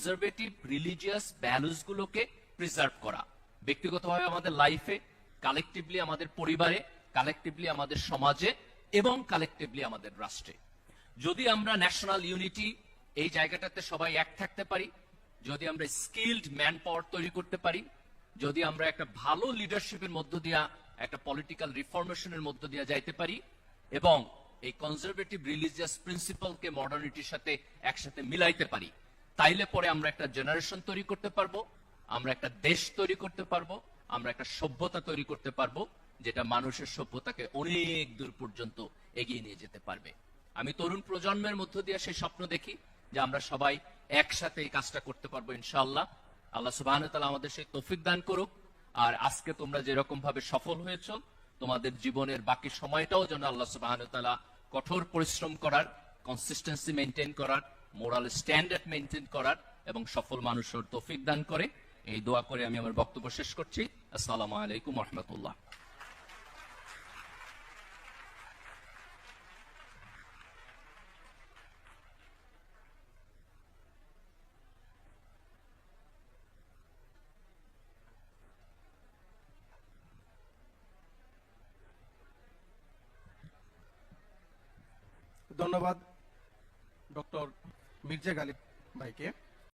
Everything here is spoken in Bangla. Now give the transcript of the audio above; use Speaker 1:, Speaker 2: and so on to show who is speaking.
Speaker 1: কনজারভেটিভ রিলিজিয়াস ভ্যালুসগুলোকে প্রিজার্ভ করা। ব্যক্তিগতভাবে আমাদের লাইফে কালেকটিভলি আমাদের পরিবারে কালেকটিভলি আমাদের সমাজে এবং কালেকটিভলি আমাদের রাষ্ট্রে। যদি আমরা ন্যাশনাল ইউনিটি এই জায়গাটাতে সবাই এক থাকতে পারি, যদি আমরা স্কিল্ড ম্যান পাওয়ার তৈরি করতে পারি, যদি আমরা একটা ভালো লিডারশিপের মধ্য দিয়া, একটা পলিটিক্যাল রিফরমেশনের মধ্য দিয়া যাইতে পারি এবং এই কনজারভেটিভ রিলিজিয়াস প্রিন্সিপালকে মডার্নিটির সাথে একসাথে মিলাইতে পারি তাইলে পরে আমরা একটা জেনারেশন তৈরি করতে পারব, আমরা একটা দেশ তৈরি করতে পারব, আমরা একটা সভ্যতা তৈরি করতে পারব, যেটা মানুষের সভ্যতাকে অনেক দূর পর্যন্ত এগিয়ে নিয়ে যেতে পারবে। আমি তরুণ প্রজন্মের মধ্য দিয়ে সেই স্বপ্ন দেখি যে আমরা সবাই একসাথে এই কাজটা করতে পারব ইনশাআল্লাহ। আল্লাহ সুবাহ আমাদের সেই তৌফিক দান করুক। আর আজকে তোমরা যেরকম ভাবে সফল হয়েছ, তোমাদের জীবনের বাকি সময়টাও যেন আল্লাহ সুবাহ কঠোর পরিশ্রম করার কনসিস্টেন্সি মেনটেন করার মোরাল স্ট্যান্ডার্ড মেনটেন করার এবং সফল মানুষের তৌফিক দান করে। এই দোয়া করে আমি আমার বক্তব্য শেষ করছি। আসসালামু আলাইকুম রহমতুল্লাহ
Speaker 2: ধন্যবাদ, ডক্টর मिर्ज़ा गालिब भाई के।